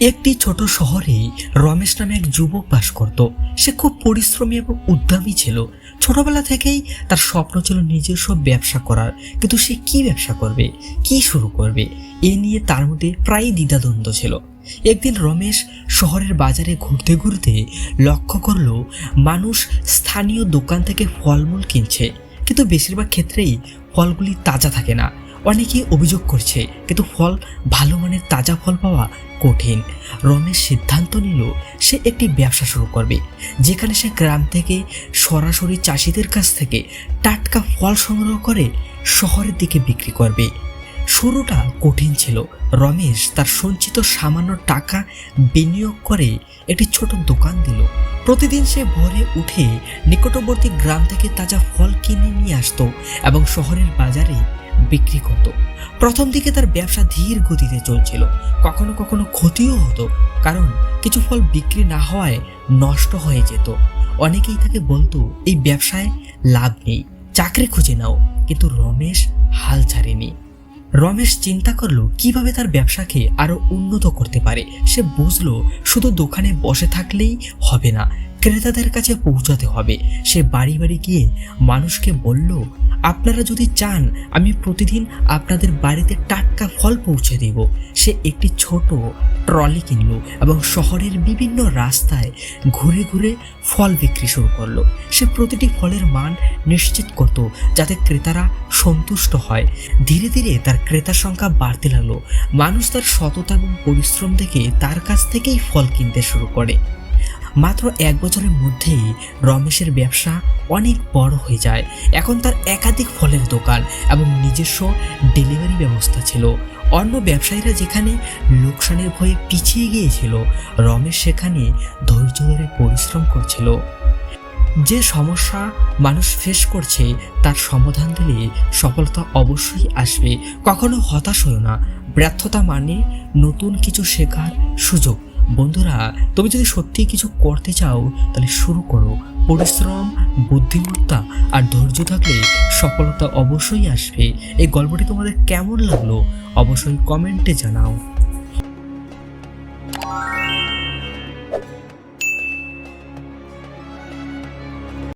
একটি ছোট শহরে রমেশ নামে এক যুবক বাস করত। সে খুব পরিশ্রমী এবং উদ্যমী ছিল। ছোটবেলা থেকেই তার স্বপ্ন ছিল নিজস্ব ব্যবসা করার। কিন্তু সে কি ব্যবসা করবে? কি শুরু করবে? এ নিয়ে তার মধ্যে প্রায়ই দ্বিধাদ্বন্দ্ব ছিল। একদিন রমেশ শহরের বাজারে ঘুরতে ঘুরতে লক্ষ্য করল, মানুষ স্থানীয় দোকান থেকে ফলমূল কিনছে। কিন্তু বেশিরভাগ ক্ষেত্রেই ফলগুলি তাজা থাকে না। অনেকেই অভিযোগ করছে, কিন্তু ফল ভালো মানের তাজা ফল পাওয়া কঠিন। রমেশ সিদ্ধান্ত নিল, সে একটি ব্যবসা শুরু করবে, যেখানে সে গ্রাম থেকে সরাসরি চাষিদের কাছ থেকে টাটকা ফল সংগ্রহ করে শহরের দিকে বিক্রি করবে। শুরুটা কঠিন ছিল। রমেশ তার সঞ্চিত সামান্য টাকা বিনিয়োগ করে একটি ছোট দোকান দিল। প্রতিদিন সে ভোরে উঠে নিকটবর্তী গ্রাম থেকে তাজা ফল কিনে নিয়ে আসতো এবং শহরের বাজারে বিক্রি করত। প্রথম দিকে তার ব্যবসা ধীর গতিতে চলছিল। কখনো কখনো ক্ষতিও হতো, কারণ কিছু ফল বিক্রি না হওয়ায় নষ্ট হয়ে যেত। অনেকেই তাকে বলতো, এই ব্যবসায় লাভ নেই, চাকরি খুঁজে নাও। কিন্তু রমেশ হাল ছাড়েনি। রমেশ চিন্তা করল, কীভাবে তার ব্যবসাকে আরও উন্নত করতে পারে? সে বুঝলো, শুধু দোকানে বসে থাকলেই হবে না, ক্রেতাদের কাছে পৌঁছাতে হবে। সে বাড়ি বাড়ি গিয়ে মানুষকে বলল আপনারা যদি চান, আমি প্রতিদিন আপনাদের বাড়িতে টাটকা ফল পৌঁছে দেব। সে একটি ছোট ট্রলি কিনল এবং শহরের বিভিন্ন রাস্তায় ঘুরে ঘুরে ফল বিক্রি শুরু করল। সে প্রতিটি ফলের মান নিশ্চিত করত যাতে ক্রেতারা সন্তুষ্ট হয়। ধীরে ধীরে তার ক্রেতার সংখ্যা বাড়তে লাগল। মানুষ তার সততা এবং পরিশ্রম দেখে তার কাছ থেকেই ফল কিনতে শুরু করে। মাত্র এক বছরের মধ্যেই রমেশের ব্যবসা অনেক বড় হয়ে যায়। এখন তার একাধিক ফলের দোকান এবং নিজস্ব ডেলিভারি ব্যবস্থা ছিল। অন্য ব্যবসায়ীরা যেখানে লোকসানের ভয়ে পিছিয়ে গিয়েছিল, রমেশ সেখানে ধৈর্য ধরে পরিশ্রম করছিল। যে সমস্যা মানুষ ফেস করছে, তার সমাধান দিলে সফলতা অবশ্যই আসবে। কখনো হতাশ হও না। ব্যর্থতা মানে নতুন কিছু শেখার সুযোগ। বন্ধুরা, তুমি যদি সত্যি কিছু করতে চাও, তাহলে শুরু করো। পরিশ্রম, বুদ্ধিমত্তা আর ধৈর্য থাকলে সফলতা অবশ্যই আসবে। এই গল্পটি তোমাদের কেমন লাগল, অবশ্যই কমেন্টে জানাও।